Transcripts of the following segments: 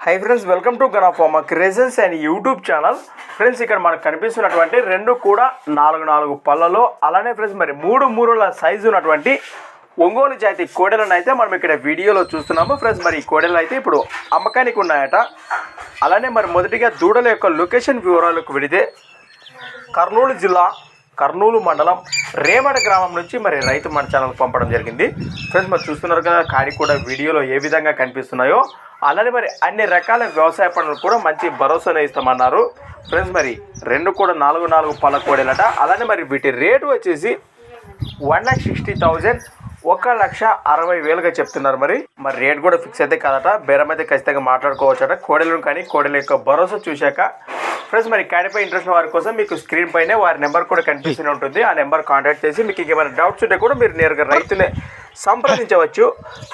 High friends welcome to గనాఫామా క్రేజన్స్ and YouTube channel friends ఇక్కడ మనకు కనిపిస్తున్నటువంటి రెండు కూడా నాలుగు నాలుగు పళ్ళలో అలానే ఫ్రెండ్స్ మరి మూడు మూడుల సైజు ఉన్నటువంటి ఒంగోలు జాతి కోడెలను అయితే మనం ఇక్కడ వీడియోలో చూస్తున్నాము. ఫ్రెండ్స్ మరి ఈ కోడెలు అయితే ఇప్పుడు అమ్మకానికి ఉన్నాయట. అలానే మరి మొదటిగా దూడల యొక్క లొకేషన్ వివరాలకు వెళితే కర్నూలు జిల్లా కర్నూలు మండలం రేమడ గ్రామం నుంచి మరి రైతు మన ఛానల్కి పంపడం జరిగింది. ఫ్రెండ్స్ మరి చూస్తున్నారు కదా కాడి కూడా వీడియోలో ఏ విధంగా కనిపిస్తున్నాయో అలానే మరి అన్ని రకాల వ్యవసాయ పనులు కూడా మంచి భరోసానే ఇస్తామన్నారు. ఫ్రెండ్స్ మరి రెండు కూడా నాలుగు నాలుగు పళ్ళ కోడేలట. అలానే మరి వీటి రేటు వచ్చేసి వన్ ల్యాక్ సిక్స్టీ థౌజండ్ ఒక లక్ష అరవై వేలుగా చెప్తున్నారు మరి. మరి రేట్ కూడా ఫిక్స్ అయితే కాదట. బేరం అయితే ఖచ్చితంగా మాట్లాడుకోవచ్చట. కోడెలను కానీ కోడెల యొక్క భరోసా చూశాక ఫ్రెండ్స్ మరి కాడిపై ఇంట్రెస్ట్ వారి కోసం మీకు స్క్రీన్ పైనే వారి నెంబర్ కూడా కనిపిస్తూనే ఉంటుంది. ఆ నెంబర్ కాంటాక్ట్ చేసి మీకు ఏమైనా డౌట్స్ ఉంటే కూడా మీరు నేరుగా రైతులే సంప్రదించవచ్చు.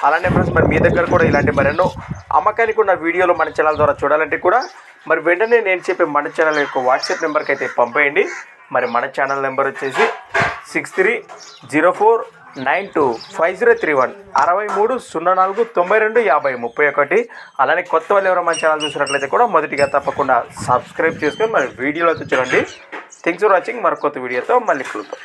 అలానే ఫ్రెండ్స్ మరి మీ దగ్గర కూడా ఇలాంటి మరెన్నో అమ్మకానికి ఉన్న వీడియోలు మన ఛానల్ ద్వారా చూడాలంటే కూడా మరి వెంటనే నేను చెప్పే మన ఛానల్ యొక్క వాట్సాప్ నెంబర్కి అయితే పంపేయండి. మరి మన ఛానల్ నెంబర్ వచ్చేసి six three zero four nine two five zero three one అరవై మూడు సున్నా నాలుగు తొంభై రెండు యాభై ముప్పై ఒకటి. అలానే కొత్త వాళ్ళు ఎవరైనా మన ఛానల్ చూసినట్లయితే కూడా మొదటిగా తప్పకుండా సబ్స్క్రైబ్ చేసుకొని మరి వీడియోలో చూడండి. థింగ్స్ ఫర్ వాచింగ్ మరి కొత్త వీడియోతో మళ్ళీ కలుద్దాం.